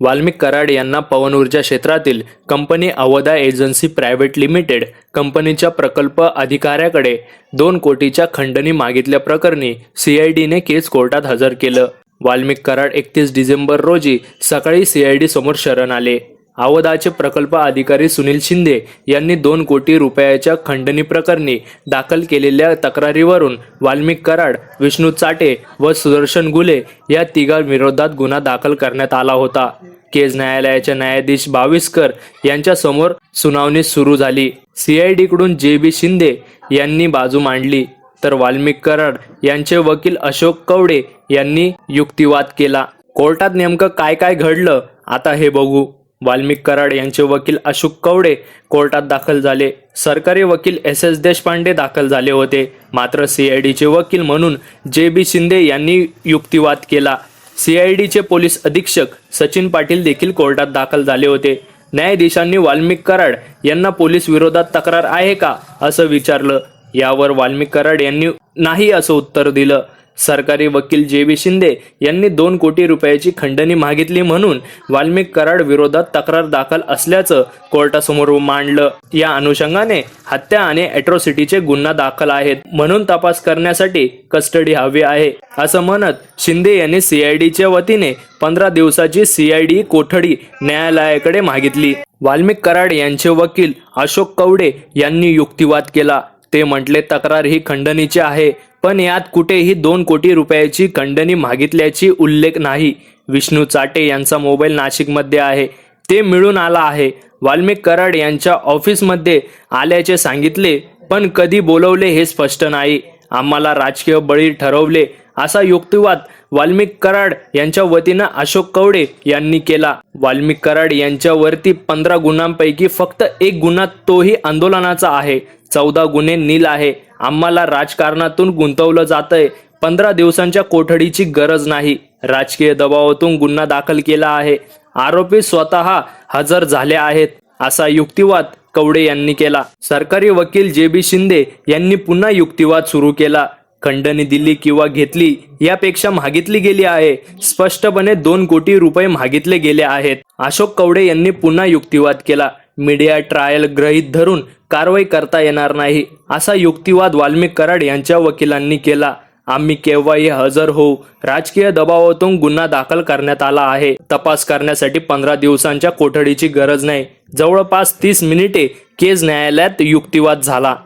वाल्मिक कराड यांना पवन ऊर्जा क्षेत्रातील company Avada agency private limited कंपनीच्या प्रकल्प अधिकाऱ्याकडे दोन कोटीच्या खंडणी मागितल्याप्रकरणी सीआयडीने केस कोर्टात हजर केलं. वाल्मिक कराड एकतीस डिसेंबर रोजी सकाळी सीआयडी समोर शरण आले. अवधाचे प्रकल्प अधिकारी सुनील शिंदे यांनी दोन कोटी रुपयाच्या खंडणी प्रकरणी दाखल केलेल्या तक्रारीवरून वाल्मिक कराड विष्णू चाटे व सुदर्शन गुले या तिघांविरोधात गुन्हा दाखल करण्यात आला होता. केज न्यायालयाच्या न्यायाधीश बाविस्कर यांच्या समोर सुनावणी सुरू झाली. सीआयडीकडून जे बी शिंदे यांनी बाजू मांडली. तर वाल्मिक कराड यांचे वकील अशोक कवडे यांनी युक्तिवाद केला. कोर्टात नेमकं काय काय घडलं आता हे बघू. वाल्मिक कराड यांचे वकील अशोक कवडे कोर्टात दाखल झाले. सरकारी वकील एस एस देशपांडे दाखल झाले होते. मात्र सीआयडीचे वकील म्हणून जे बी शिंदे यांनी युक्तिवाद केला. सीआयडीचे पोलीस अधीक्षक सचिन पाटील देखील कोर्टात दाखल झाले होते. न्यायाधीशांनी वाल्मिक कराड यांना पोलीस विरोधात तक्रार आहे का असं विचारलं. यावर वाल्मिक कराड यांनी नाही असं उत्तर दिलं. सरकारी वकील जे बी शिंदे यांनी दोन कोटी रुपयाची खंडणी मागितली म्हणून वाल्मिक कराड विरोधात तक्रार दाखल असल्याचं कोर्टासमोर मांडलं. या अनुषंगाने हत्या आणि अॅट्रॉसिटीचे गुन्हा दाखल आहेत म्हणून तपास करण्यासाठी कस्टडी हवी आहे. असं म्हणत शिंदे यांनी सीआयडीच्या वतीने पंधरा दिवसाची सीआयडी कोठडी न्यायालयाकडे मागितली. वाल्मिक कराड यांचे वकील अशोक कवडे यांनी युक्तिवाद केला. ते म्हटले तक्रार ही खंडणीची आहे पण यात कुठेही दोन कोटी रुपयाची खंडणी मागितल्याची उल्लेख नाही. विष्णू चाटे यांचा मोबाईल नाशिकमध्ये आहे. ते मिळून आला आहे. वाल्मिक कराड यांच्या ऑफिसमध्ये आल्याचे सांगितले पण कधी बोलवले हे स्पष्ट नाही. आम्हाला राजकीय बळी ठरवले असा युक्तिवाद वाल्मिक कराड यांच्या वतीनं अशोक कवडे यांनी केला. वाल्मिक कराड यांच्यावरती पंधरा गुन्ह्यांपैकी फक्त एक गुन्हा तोही आंदोलनाचा आहे. चौदा गुन्हे नील आहे. आम्हाला राजकारणातून गुंतवलं जातंय. पंधरा दिवसांच्या कोठडीची गरज नाही. राजकीय दबावातून गुन्हा दाखल केला आहे. आरोपी स्वतः हजर झाले आहेत असा युक्तिवाद कवडे यांनी केला. सरकारी वकील जे बी शिंदे यांनी पुन्हा युक्तिवाद सुरू केला. खंडणी दिली किंवा घेतली यापेक्षा मागितली गेली आहे. स्पष्टपणे दोन कोटी रुपये मागितले गेले आहेत. अशोक कवडे यांनी पुन्हा युक्तिवाद केला. मीडिया ट्रायल ग्रहीत धरून कारवाई करता येणार नाही असा युक्तिवाद वाल्मिक कराड यांच्या वकिलांनी केला. आम्ही केव्हाही हजर होऊ. राजकीय दबावातून गुन्हा दाखल करण्यात आला आहे. तपास करण्यासाठी पंधरा दिवसांच्या कोठडीची गरज नाही. जवळपास तीस मिनिटे केज न्यायालयात युक्तिवाद झाला.